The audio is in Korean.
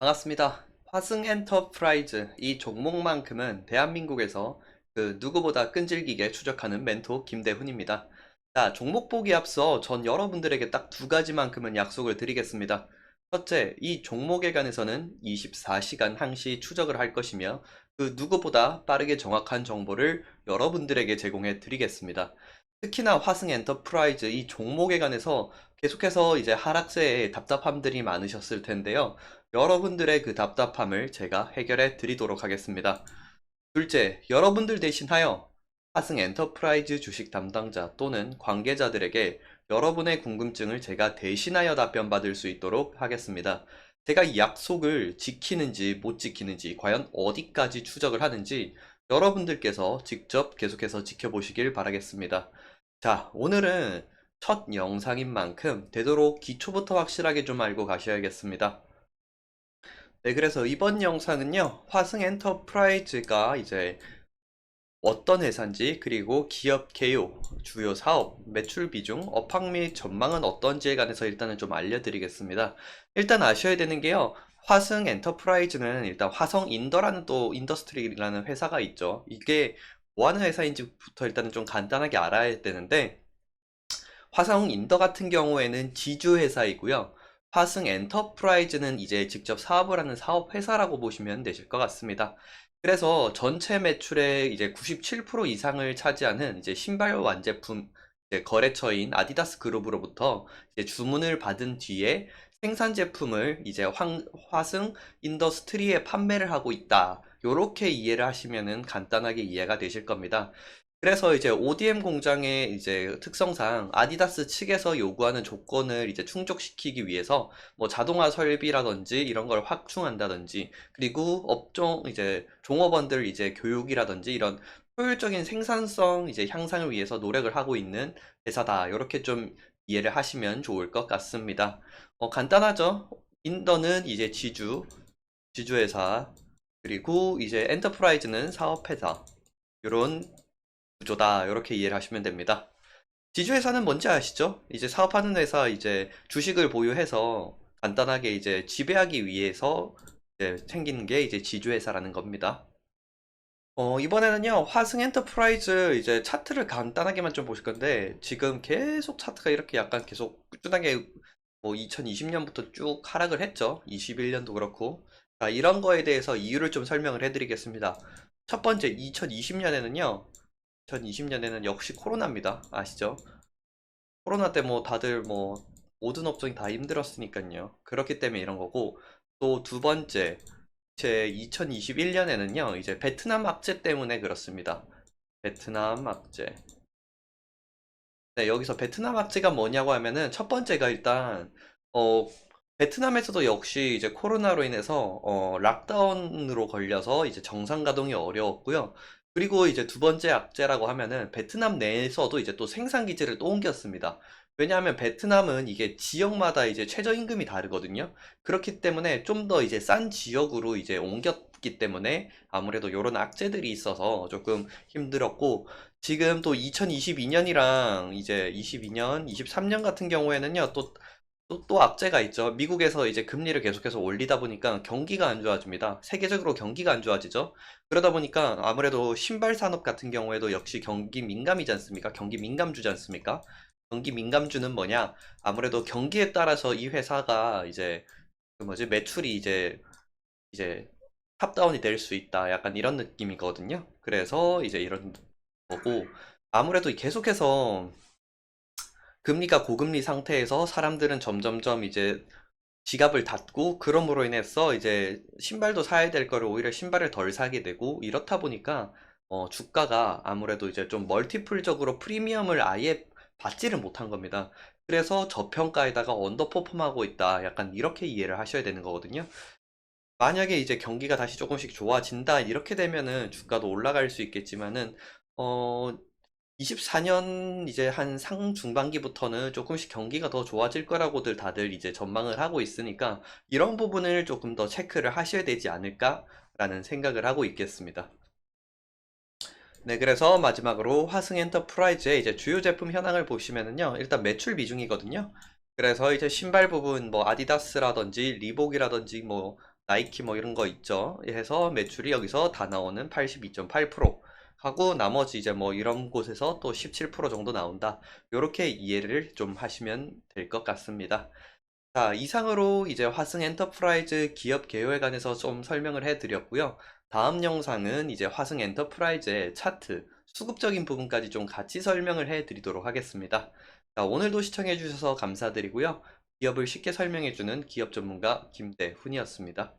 반갑습니다. 화승 엔터프라이즈 이 종목만큼은 대한민국에서 그 누구보다 끈질기게 추적하는 멘토 김대훈입니다. 자, 종목 보기 앞서 전 여러분들에게 딱 두 가지만큼은 약속을 드리겠습니다. 첫째, 이 종목에 관해서는 24시간 항시 추적을 할 것이며 그 누구보다 빠르게 정확한 정보를 여러분들에게 제공해 드리겠습니다. 특히나 화승 엔터프라이즈 이 종목에 관해서 계속해서 이제 하락세에 답답함들이 많으셨을 텐데요. 여러분들의 그 답답함을 제가 해결해 드리도록 하겠습니다. 둘째, 여러분들 대신하여 하승 엔터프라이즈 주식 담당자 또는 관계자들에게 여러분의 궁금증을 제가 대신하여 답변 받을 수 있도록 하겠습니다. 제가 이 약속을 지키는지 못 지키는지 과연 어디까지 추적을 하는지 여러분들께서 직접 계속해서 지켜보시길 바라겠습니다. 자, 오늘은 첫 영상인 만큼 되도록 기초부터 확실하게 좀 알고 가셔야겠습니다. 네, 그래서 이번 영상은요, 화승 엔터프라이즈가 이제 어떤 회사인지, 그리고 기업 개요, 주요 사업, 매출 비중, 업황 및 전망은 어떤지에 관해서 일단은 좀 알려드리겠습니다. 일단 아셔야 되는 게요, 화승 엔터프라이즈는 일단 화성 인더라는 또 인더스트리라는 회사가 있죠. 이게 뭐 하는 회사인지부터 일단은 좀 간단하게 알아야 되는데, 화성 인더 같은 경우에는 지주 회사이고요. 화승 엔터프라이즈는 이제 직접 사업을 하는 사업 회사라고 보시면 되실 것 같습니다. 그래서 전체 매출의 이제 97% 이상을 차지하는 이제 신발 완제품 이제 거래처인 아디다스 그룹으로부터 이제 주문을 받은 뒤에 생산 제품을 이제 황, 화승 인더스트리에 판매를 하고 있다. 요렇게 이해를 하시면은 간단하게 이해가 되실 겁니다. 그래서 이제 ODM 공장의 이제 특성상 아디다스 측에서 요구하는 조건을 이제 충족시키기 위해서 뭐 자동화 설비라든지 이런 걸 확충한다든지 그리고 업종 이제 종업원들 이제 교육이라든지 이런 효율적인 생산성 이제 향상을 위해서 노력을 하고 있는 회사다. 이렇게 좀 이해를 하시면 좋을 것 같습니다. 어, 간단하죠? 인더는 이제 지주, 지주회사, 그리고 이제 엔터프라이즈는 사업회사. 이런 구조다. 이렇게 이해를 하시면 됩니다. 지주회사는 뭔지 아시죠? 이제 사업하는 회사 이제 주식을 보유해서 간단하게 이제 지배하기 위해서 이제 생긴 게 이제 지주회사라는 겁니다. 어, 이번에는요, 화승 엔터프라이즈 이제 차트를 간단하게만 좀 보실 건데, 지금 계속 차트가 이렇게 약간 계속 꾸준하게 뭐 2020년부터 쭉 하락을 했죠. 21년도 그렇고. 자, 이런 거에 대해서 이유를 좀 설명을 해드리겠습니다. 첫 번째, 2020년에는요, 2020년에는 역시 코로나입니다. 아시죠? 코로나 때 뭐 다들 뭐 모든 업종이 다 힘들었으니까요. 그렇기 때문에 이런 거고 또 두 번째 제 2021년에는요. 이제 베트남 악재 때문에 그렇습니다. 베트남 악재. 네, 여기서 베트남 악재가 뭐냐고 하면은 첫 번째가 일단 어 베트남에서도 역시 이제 코로나로 인해서 어 락다운으로 걸려서 이제 정상 가동이 어려웠고요. 그리고 이제 두 번째 악재라고 하면은 베트남 내에서도 이제 또 생산 기지를 또 옮겼습니다. 왜냐하면 베트남은 이게 지역마다 이제 최저임금이 다르거든요. 그렇기 때문에 좀 더 이제 싼 지역으로 이제 옮겼기 때문에 아무래도 이런 악재들이 있어서 조금 힘들었고 지금 또 2022년이랑 이제 22년, 23년 같은 경우에는요 또 또, 또 악재가 있죠. 미국에서 이제 금리를 계속해서 올리다 보니까 경기가 안 좋아집니다. 세계적으로 경기가 안 좋아지죠. 그러다 보니까 아무래도 신발 산업 같은 경우에도 역시 경기 민감이지 않습니까? 경기 민감주지 않습니까? 경기 민감주는 뭐냐? 아무래도 경기에 따라서 이 회사가 이제 그 뭐지 매출이 이제 이제 탑다운이 될 수 있다. 약간 이런 느낌이거든요. 그래서 이제 이런 거고 아무래도 계속해서 금리가 고금리 상태에서 사람들은 점점점 이제 지갑을 닫고 그럼으로 인해서 이제 신발도 사야 될 거를 오히려 신발을 덜 사게 되고 이렇다 보니까 어, 주가가 아무래도 이제 좀 멀티플적으로 프리미엄을 아예 받지를 못한 겁니다. 그래서 저평가에다가 언더퍼폼하고 있다. 약간 이렇게 이해를 하셔야 되는 거거든요. 만약에 이제 경기가 다시 조금씩 좋아진다. 이렇게 되면은 주가도 올라갈 수 있겠지만은 어 24년 이제 한 상중반기부터는 조금씩 경기가 더 좋아질 거라고들 다들 이제 전망을 하고 있으니까 이런 부분을 조금 더 체크를 하셔야 되지 않을까라는 생각을 하고 있겠습니다. 네, 그래서 마지막으로 화승 엔터프라이즈의 이제 주요 제품 현황을 보시면은요, 일단 매출 비중이거든요. 그래서 이제 신발 부분, 뭐 아디다스라든지 리복이라든지 뭐 나이키 뭐 이런 거 있죠. 해서 매출이 여기서 다 나오는 82.8% 하고 나머지 이제 뭐 이런 곳에서 또 17% 정도 나온다. 이렇게 이해를 좀 하시면 될 것 같습니다. 자, 이상으로 이제 화승 엔터프라이즈 기업 개요에 관해서 좀 설명을 해드렸고요. 다음 영상은 이제 화승 엔터프라이즈의 차트, 수급적인 부분까지 좀 같이 설명을 해드리도록 하겠습니다. 자, 오늘도 시청해주셔서 감사드리고요. 기업을 쉽게 설명해주는 기업 전문가 김대훈이었습니다.